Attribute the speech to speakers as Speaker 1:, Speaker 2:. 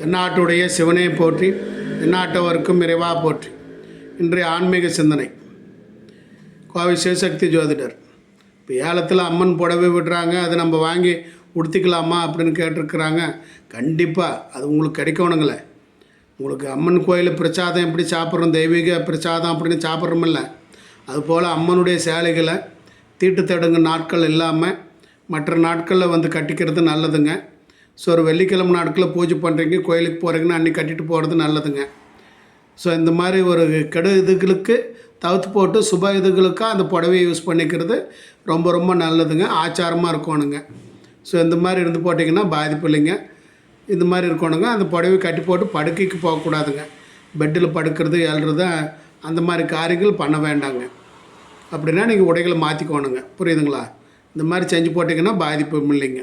Speaker 1: தென்னாட்டுடைய சிவனை போற்றி தென்னாட்டவருக்கும் இறைவா போற்றி. இன்றைய ஆன்மீக சிந்தனை. கோவை சிவசக்தி ஜோதிடர் இப்போ ஏலத்தில் அம்மன் புடவை விடுறாங்க அதை நம்ம வாங்கி உடுத்திக்கலாமா அப்படின்னு கேட்டிருக்கிறாங்க. கண்டிப்பாக அது உங்களுக்கு கிடைக்கணுங்களே. உங்களுக்கு அம்மன் கோயில் பிரசாதம் எப்படி சாப்பிட்றோம் தெய்வீக பிரசாதம் அப்படின்னு சாப்பிட்றோமில்ல. அதுபோல் அம்மனுடைய சேலைகளை தீட்டு தடுங்க நாட்கள் இல்லாமல் மற்ற நாட்களில் வந்து கட்டிக்கிறது நல்லதுங்க. ஸோ ஒரு வெள்ளிக்கிழமை நாட்களில் பூஜை பண்ணுறீங்க கோயிலுக்கு போகிறீங்கன்னா அன்றைக்கி கட்டிட்டு போகிறது நல்லதுங்க. ஸோ இந்த மாதிரி ஒரு கெடு இதுகளுக்கு தவிர்த்து போட்டு சுப இதுகளுக்காக அந்த புடவையை யூஸ் பண்ணிக்கிறது ரொம்ப ரொம்ப நல்லதுங்க ஆச்சாரமாக இருக்கணுங்க. ஸோ இந்த மாதிரி இருந்து போட்டிங்கன்னா பாதிப்பு இல்லைங்க. இந்த மாதிரி இருக்கணுங்க அந்த புடவை கட்டி போட்டு படுக்கைக்கு போகக்கூடாதுங்க. பெட்டில் படுக்கிறது எழுறது அந்த மாதிரி காரியங்கள் பண்ண வேண்டாங்க. அப்படின்னா நீங்கள் உடைகளை மாற்றிக்கோணுங்க புரியுதுங்களா? இந்த மாதிரி செஞ்சு போட்டிங்கன்னா பாதிப்பும் இல்லைங்க.